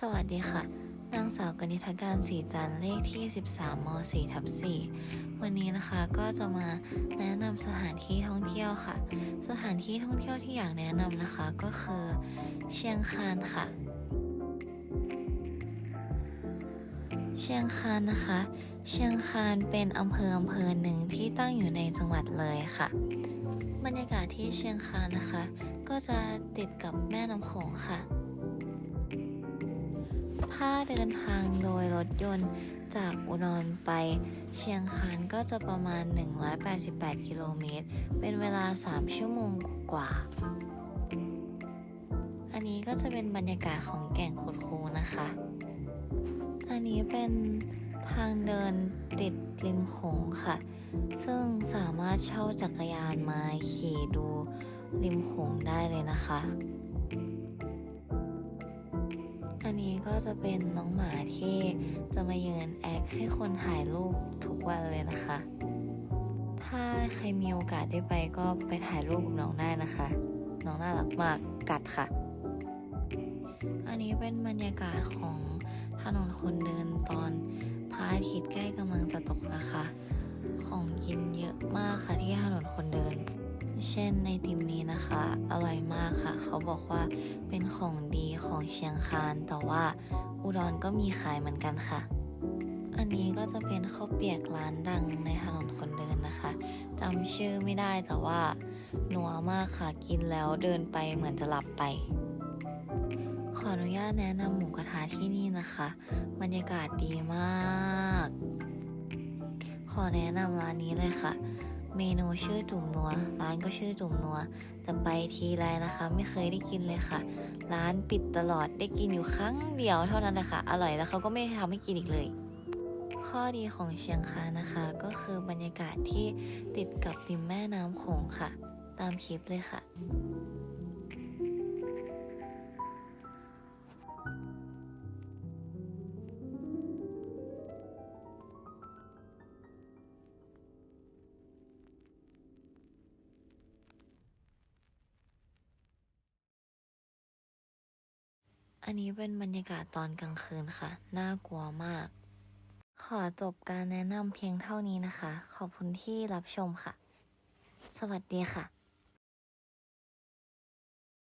สวัสดีค่ะ นางสาวกนิษฐการสีจันเลขที่ 13ม4ทับ4วันนี้นะคะก็จะมาแนะนำสถานที่ท่องเที่ยวค่ะ สถานที่ท่องเที่ยวที่อยากแนะนำนะคะก็คือ เชียงคานค่ะ เชียงคานนะคะ เชียงคานเป็นอำเภออำเภอหนึ่งที่ตั้งอยู่ในจังหวัดเลยค่ะ บรรยากาศที่เชียงคานนะคะ ก็จะติดกับแม่น้ำโขงค่ะ ถ้าเดินทางโดยรถยนต์จากอุดรไปเชียงคานก็จะประมาณ 188 กิโลเมตร เป็นเวลา 3 ชั่วโมงกว่า อันนี้ก็จะเป็นบรรยากาศของแก่งขุดคูนะคะ อันนี้เป็นทางเดินติดริมโขงค่ะ ซึ่งสามารถเช่าจักรยานมาขี่ดูริมโขงได้เลยนะคะ อันนี้ก็จะเป็นน้องหมาที่จะมายืนแอคให้คนถ่ายรูปทุกวันเลยนะคะ ถ้าใครมีโอกาสได้ไปก็ไปถ่ายรูปกับน้องได้นะคะ น้องน่ารักมากกัดค่ะ อันนี้เป็นบรรยากาศของถนนคนเดินตอนพระอาทิตย์ใกล้กำลังจะตกนะคะ ของกินเยอะมากค่ะที่ถนนคนเดิน เช่นในติมนี้นะคะ อร่อยมากค่ะ เขาบอกว่าเป็นของดีของเชียงคาน แต่ว่าอุดรก็มีขายเหมือนกันค่ะ อันนี้ก็จะเป็นข้าวเปียกร้านดังในถนนคนเดินนะคะจำชื่อไม่ได้แต่ว่านัวมากค่ะกินแล้วเดินไปเหมือนจะหลับไป ขออนุญาตแนะนำหมูกระทะที่นี่นะคะ บรรยากาศดีมาก ขอแนะนำร้านนี้เลยค่ะ เมนูชื่อจุ่มนัว ร้านก็ชื่อจุ่มนัว แต่ไปทีไรนะคะ ไม่เคยได้กินเลยค่ะ ร้านปิดตลอดได้กินอยู่ครั้งเดียวเท่านั้นแหละค่ะ อร่อยแล้วเขาก็ไม่ทำให้กินอีกเลย ข้อดีของเชียงคานนะคะ ก็คือบรรยากาศที่ติดกับริมแม่น้ำโขงค่ะ ตามคลิปเลยค่ะ อันนี้เป็นบรรยากาศตอนกลางคืนค่ะ น่ากลัวมาก ขอจบการแนะนำเพียงเท่านี้นะคะ ขอบคุณที่รับชมค่ะ สวัสดีค่ะ